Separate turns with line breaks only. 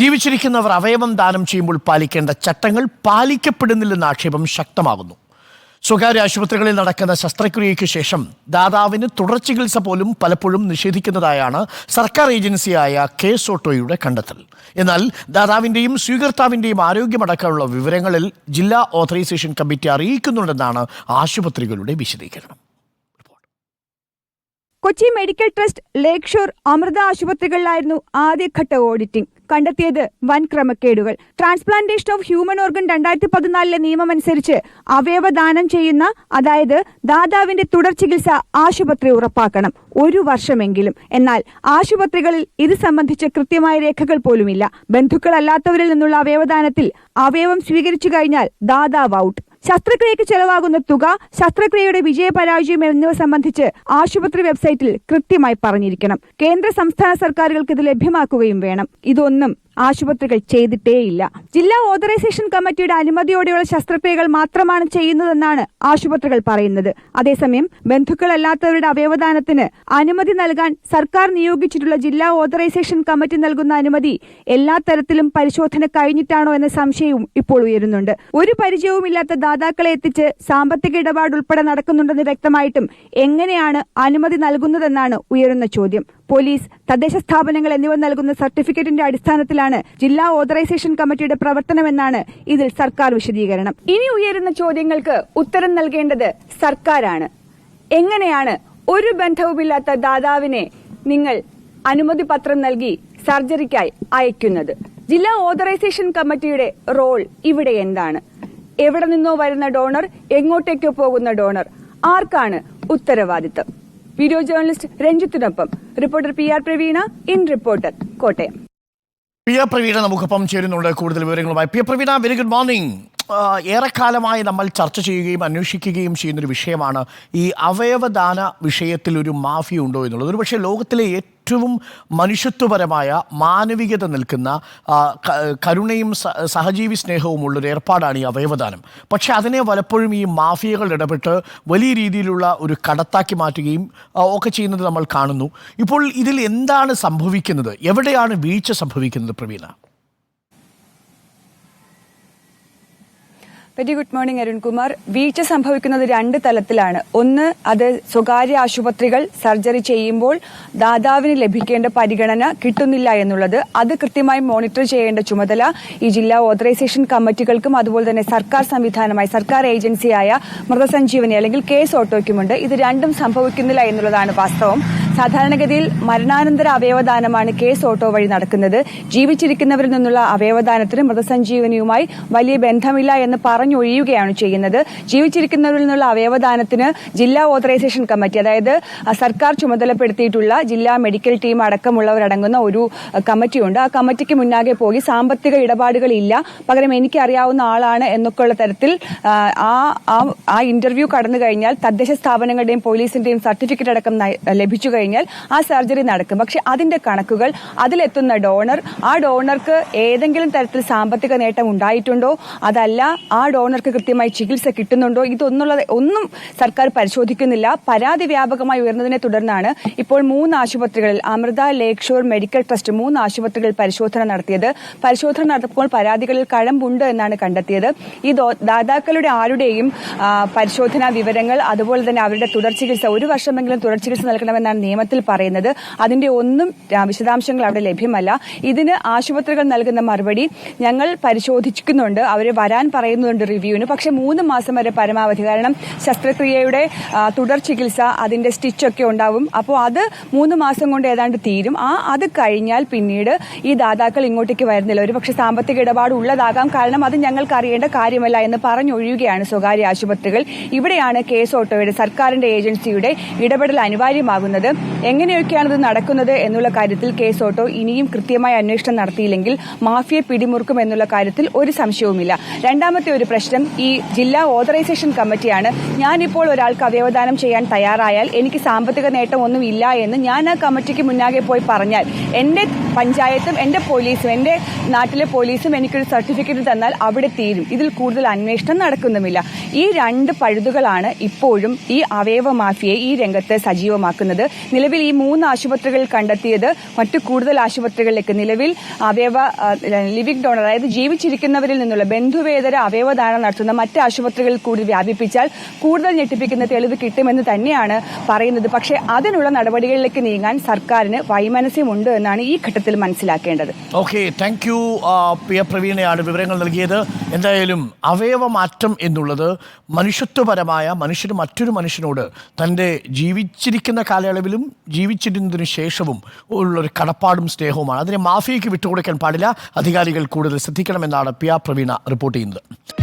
ജീവിച്ചിരിക്കുന്നവർ അവയവം ദാനം ചെയ്യുമ്പോൾ പാലിക്കേണ്ട ചട്ടങ്ങൾ പാലിക്കപ്പെടുന്നില്ലെന്ന ആക്ഷേപം ശക്തമാകുന്നു. സ്വകാര്യ ആശുപത്രികളിൽ നടക്കുന്ന ശസ്ത്രക്രിയയ്ക്ക് ശേഷം ദാതാവിന് തുടർ ചികിത്സ പോലും പലപ്പോഴും നിഷേധിക്കുന്നതായാണ് സർക്കാർ ഏജൻസിയായ കെ സോട്ടോയുടെ കണ്ടെത്തൽ. എന്നാൽ ദാതാവിന്റെയും സ്വീകർത്താവിന്റെയും ആരോഗ്യമടക്കമുള്ള വിവരങ്ങളിൽ ജില്ലാ ഓഥറൈസേഷൻ കമ്മിറ്റി അറിയിക്കുന്നുണ്ടെന്നാണ് ആശുപത്രികളുടെ വിശദീകരണം.
Kochi medical trust Lakeshore shore Amrita ആശുപത്രികളിലായിരുന്നു ആദ്യഘട്ട ഓഡിറ്റിംഗ്. കണ്ടെത്തിയത് വൻ ക്രമക്കേടുകൾ. ട്രാൻസ്പ്ലാന്റേഷൻ ഓഫ് ഹ്യൂമൻ ഓർഗൻ രണ്ടായിരത്തി പതിനാലിലെ നിയമമനുസരിച്ച് അവയവദാനം ചെയ്യുന്ന അതായത് ദാതാവിന്റെ തുടർ ചികിത്സ ആശുപത്രി ഉറപ്പാക്കണം. ഒരു വർഷമെങ്കിലും. എന്നാൽ ആശുപത്രികളിൽ ഇത് സംബന്ധിച്ച് കൃത്യമായ രേഖകൾ പോലുമില്ല. ബന്ധുക്കളല്ലാത്തവരിൽ നിന്നുള്ള അവയവദാനത്തിൽ അവയവം സ്വീകരിച്ചു കഴിഞ്ഞാൽ ദാതാവ് ഔട്ട് ശസ്ത്രക്രിയയ്ക്ക് ചെലവാകുന്ന തുക ശസ്ത്രക്രിയയുടെ വിജയപരാജയം എന്നിവ സംബന്ധിച്ച് ആശുപത്രി വെബ്സൈറ്റിൽ കൃത്യമായി പറഞ്ഞിരിക്കണം. കേന്ദ്ര സംസ്ഥാന സർക്കാരുകൾക്ക് ഇത് ലഭ്യമാക്കുകയും വേണം. ഇതൊന്നും ആശുപത്രികൾ ചെയ്തിട്ടേയില്ല. ജില്ലാ ഓതറൈസേഷൻ കമ്മിറ്റിയുടെ അനുമതിയോടെയുള്ള ശസ്ത്രക്രിയകൾ മാത്രമാണ് ചെയ്യുന്നതെന്നാണ് ആശുപത്രികൾ പറയുന്നത്. അതേസമയം ബന്ധുക്കളല്ലാത്തവരുടെ അവയവദാനത്തിന് അനുമതി നൽകാൻ സർക്കാർ നിയോഗിച്ചിട്ടുള്ള ജില്ലാ ഓതറൈസേഷൻ കമ്മിറ്റി നൽകുന്ന അനുമതി എല്ലാ തരത്തിലും പരിശോധന കഴിഞ്ഞിട്ടാണോ എന്ന സംശയവും ഇപ്പോൾ ഉയരുന്നുണ്ട്. ഒരു പരിചയവുമില്ലാത്ത ദാതാക്കളെ എത്തിച്ച് സാമ്പത്തിക ഇടപാട് ഉൾപ്പെടെ നടക്കുന്നുണ്ടെന്ന് വ്യക്തമായിട്ടും എങ്ങനെയാണ് അനുമതി നൽകുന്നതെന്നാണ് ഉയരുന്ന ചോദ്യം. പോലീസ് തദ്ദേശ സ്ഥാപനങ്ങൾ എന്നിവ നൽകുന്ന സർട്ടിഫിക്കറ്റിന്റെ അടിസ്ഥാനത്തിലാണ് ജില്ലാ ഓതറൈസേഷൻ കമ്മിറ്റിയുടെ പ്രവർത്തനമെന്നാണ് ഇതിൽ സർക്കാർ വിശദീകരണം. ഇനി ഉയരുന്ന ചോദ്യങ്ങൾക്ക് ഉത്തരം നൽകേണ്ടത് സർക്കാരാണ്. എങ്ങനെയാണ് ഒരു ബന്ധവുമില്ലാത്ത ദാതാവിനെ നിങ്ങൾ അനുമതി പത്രം നൽകി സർജറിക്കായി അയക്കുന്നത്? ജില്ലാ ഓതറൈസേഷൻ കമ്മിറ്റിയുടെ റോൾ ഇവിടെ എന്താണ്? എവിടെ നിന്നോ വരുന്ന ഡോണർ എങ്ങോട്ടേക്കോ പോകുന്ന ഡോണർ. ആർക്കാണ് ഉത്തരവാദിത്തം? Video journalist രഞ്ജിത്തിനൊപ്പം. Reporter P R Praveena in reporter Kottayam.
P R Praveena നമുക്കൊപ്പം ചേരുന്നുണ്ട്. കൂടുതൽ വിവരങ്ങളുമായി. P R Praveena very good morning ഏറെക്കാലമായി നമ്മൾ ചർച്ച ചെയ്യുകയും അന്വേഷിക്കുകയും ചെയ്യുന്നൊരു വിഷയമാണ് ഈ അവയവദാന വിഷയത്തിൽ ഒരു മാഫിയ ഉണ്ടോ എന്നുള്ളത്. ഒരു പക്ഷേ ലോകത്തിലെ ഏറ്റവും മനുഷ്യത്വപരമായ മാനവികത നിൽക്കുന്ന കരുണയും സഹജീവി സ്നേഹവുമുള്ളൊരു ഏർപ്പാടാണ് ഈ അവയവദാനം. പക്ഷേ അതിനെ പലപ്പോഴും ഈ മാഫിയകൾ ഇടപെട്ട് വലിയ രീതിയിലുള്ള ഒരു കടത്താക്കി മാറ്റുകയും ഒക്കെ ചെയ്യുന്നത് നമ്മൾ കാണുന്നു. ഇപ്പോൾ ഇതിൽ എന്താണ് സംഭവിക്കുന്നത്? എവിടെയാണ് വീഴ്ച സംഭവിക്കുന്നത് Praveena?
Very good morning Arunkumar വീഴ്ച സംഭവിക്കുന്നത് രണ്ട് തലത്തിലാണ്. ഒന്ന് അത് സ്വകാര്യ ആശുപത്രികൾ സർജറി ചെയ്യുമ്പോൾ ദാതാവിന് ലഭിക്കേണ്ട പരിഗണന കിട്ടുന്നില്ല എന്നുള്ളത്. അത് കൃത്യമായി മോണിറ്റർ ചെയ്യേണ്ട ചുമതല ഈ ജില്ലാ ഓതറൈസേഷൻ കമ്മിറ്റികൾക്കും അതുപോലെ തന്നെ സർക്കാർ സംവിധാനമായി സർക്കാർ ഏജൻസിയായ മൃതസഞ്ജീവനി അല്ലെങ്കിൽ കേസ് ഓട്ടോയ്ക്കുമുണ്ട്. ഇത് രണ്ടും സംഭവിക്കുന്നില്ല എന്നുള്ളതാണ് വാസ്തവം. സാധാരണഗതിയിൽ മരണാനന്തര അവയവദാനമാണ് കേസ് ഓട്ടോ വഴി നടക്കുന്നത്. ജീവിച്ചിരിക്കുന്നവരിൽ നിന്നുള്ള അവയവദാനത്തിന് മൃതസഞ്ജീവനിയുമായി വലിയ ബന്ധമില്ല എന്ന് പറഞ്ഞൊഴിയുകയാണ് ചെയ്യുന്നത്. ജീവിച്ചിരിക്കുന്നവരിൽ നിന്നുള്ള അവയവദാനത്തിന് ജില്ലാ ഓതറൈസേഷൻ കമ്മിറ്റി അതായത് സർക്കാർ ചുമതലപ്പെടുത്തിയിട്ടുള്ള ജില്ലാ മെഡിക്കൽ ടീം അടക്കമുള്ളവരടങ്ങുന്ന ഒരു കമ്മിറ്റിയുണ്ട്. ആ കമ്മിറ്റിക്ക് മുന്നാകെ പോയി സാമ്പത്തിക ഇടപാടുകളില്ല. പകരം എനിക്കറിയാവുന്ന ആളാണ് എന്നൊക്കെയുള്ള തരത്തിൽ ആ- ആ ഇന്റർവ്യൂ കടന്നു കഴിഞ്ഞാൽ തദ്ദേശ സ്ഥാപനങ്ങളുടെയും പോലീസിന്റെയും സർട്ടിഫിക്കറ്റ് അടക്കം ലഭിച്ചു കഴിഞ്ഞാൽ ആ സർജറി നടക്കും. പക്ഷെ അതിന്റെ കണക്കുകൾ അതിലെത്തുന്ന ഡോണർ ആ ഡോണർക്ക് ഏതെങ്കിലും തരത്തിൽ സാമ്പത്തിക നേട്ടം ഉണ്ടായിട്ടുണ്ടോ? അതല്ല ആ ഡോണർക്ക് കൃത്യമായി ചികിത്സ കിട്ടുന്നുണ്ടോ? ഇതൊന്നുള്ള ഒന്നും സർക്കാർ പരിശോധിക്കുന്നില്ല. പരാതി വ്യാപകമായി ഉയർന്നതിനെ തുടർന്നാണ് ഇപ്പോൾ മൂന്ന് ആശുപത്രികളിൽ Amrita Lakeshore medical trust മൂന്ന് ആശുപത്രികളിൽ പരിശോധന നടത്തിയത്. പരിശോധന നടത്തുമ്പോൾ പരാതികളിൽ കഴമ്പുണ്ട് എന്നാണ് കണ്ടെത്തിയത്. ഈ ദാതാക്കളുടെ ആരുടെയും പരിശോധനാ വിവരങ്ങൾ അതുപോലെ തന്നെ അവരുടെ തുടർ ചികിത്സ ഒരു വർഷമെങ്കിലും തുടർ ചികിത്സ നൽകണമെന്നാണ് നിയമത്തിൽ പറയുന്നത് അതിന്റെ ഒന്നും വിശദാംശങ്ങൾ അവിടെ ലഭ്യമല്ല. ഇതിന് ആശുപത്രികൾ നൽകുന്ന മറുപടി ഞങ്ങൾ പരിശോധിക്കുന്നുണ്ട് അവർ വരാൻ പറയുന്നുണ്ട് റിവ്യൂവിന്. പക്ഷേ മൂന്ന് മാസം വരെ പരമാവധി. കാരണം ശസ്ത്രക്രിയയുടെ തുടർ ചികിത്സ അതിന്റെ സ്റ്റിച്ചൊക്കെ ഉണ്ടാവും. അപ്പോൾ അത് മൂന്ന് മാസം കൊണ്ട് ഏതാണ്ട് തീരും. ആ അത് കഴിഞ്ഞാൽ പിന്നീട് ഈ ദാതാക്കൾ ഇങ്ങോട്ടേക്ക് വരുന്നില്ല. ഒരു പക്ഷേ സാമ്പത്തിക ഇടപാട് ഉള്ളതാകാം. കാരണം അത് ഞങ്ങൾക്ക് അറിയേണ്ട കാര്യമല്ല എന്ന് പറഞ്ഞൊഴിയുകയാണ് സ്വകാര്യ ആശുപത്രികൾ. ഇവിടെയാണ് കേസ് ഓട്ടോയുടെ സർക്കാരിന്റെ ഏജൻസിയുടെ ഇടപെടൽ അനിവാര്യമാകുന്നത്. എങ്ങനെയൊക്കെയാണ് ഇത് നടക്കുന്നത് എന്നുള്ള കാര്യത്തിൽ കേസ് ഓട്ടോ ഇനിയും കൃത്യമായ അന്വേഷണം നടത്തിയില്ലെങ്കിൽ മാഫിയെ പിടിമുറുക്കും എന്നുള്ള കാര്യത്തിൽ ഒരു സംശയവുമില്ല. രണ്ടാമത്തെ ഒരു പ്രശ്നം ഈ ജില്ലാ ഓതറൈസേഷൻ കമ്മിറ്റിയാണ്. ഞാനിപ്പോൾ ഒരാൾക്ക് അവയവദാനം ചെയ്യാൻ തയ്യാറായാൽ എനിക്ക് സാമ്പത്തിക നേട്ടം ഒന്നും ഇല്ല എന്ന് ഞാൻ ആ കമ്മിറ്റിക്ക് മുന്നാകെ പോയി പറഞ്ഞാൽ എന്റെ പഞ്ചായത്തും എന്റെ പോലീസും എന്റെ നാട്ടിലെ പോലീസും എനിക്കൊരു സർട്ടിഫിക്കറ്റ് തന്നാൽ അവിടെ തീരും. ഇതിൽ കൂടുതൽ അന്വേഷണം നടക്കുന്നുമില്ല. ഈ രണ്ട് പഴുതുകളാണ് ഇപ്പോഴും ഈ അവയവ മാഫിയെ ഈ രംഗത്ത് സജീവമാക്കുന്നത്. നിലവിൽ ഈ മൂന്ന് ആശുപത്രികൾ കണ്ടെത്തിയത് മറ്റു കൂടുതൽ ആശുപത്രികളിലേക്ക് നിലവിൽ അവയവ ലിവിംഗ് ഡോണർ അതായത് ജീവിച്ചിരിക്കുന്നവരിൽ നിന്നുള്ള ബന്ധുവേതര അവയവദാനം നടത്തുന്ന മറ്റ് ആശുപത്രികളിൽ കൂടി വ്യാപിപ്പിച്ചാൽ കൂടുതൽ ഞെട്ടിപ്പിക്കുന്ന തെളിവ് കിട്ടുമെന്ന് തന്നെയാണ് പറയുന്നത്. പക്ഷേ അതിനുള്ള നടപടികളിലേക്ക് നീങ്ങാൻ സർക്കാരിന് വൈമനസ്യമുണ്ട് എന്നാണ് ഈ ഘട്ടത്തിൽ മനസ്സിലാക്കേണ്ടത്.
ഓക്കെ താങ്ക് യു പി പ്രവീണയാണ് വിവരങ്ങൾ നൽകിയത്. എന്തായാലും അവയവമാറ്റം എന്നുള്ളത് മനുഷ്യത്വപരമായ മനുഷ്യന് മറ്റൊരു മനുഷ്യനോട് തന്റെ ജീവിച്ചിരിക്കുന്ന കാലയളവിലും ജീവിച്ചിരുന്നതിന് ശേഷവും ഉള്ളൊരു കടപ്പാടും സ്നേഹവുമാണ്. അതിനെ മാഫിയയ്ക്ക് വിട്ടുകൊടുക്കാൻ പാടില്ല. അധികാരികൾ കൂടുതൽ ശ്രദ്ധിക്കണമെന്നാണ് പി ആർ പ്രവീണ റിപ്പോർട്ട് ചെയ്യുന്നത്.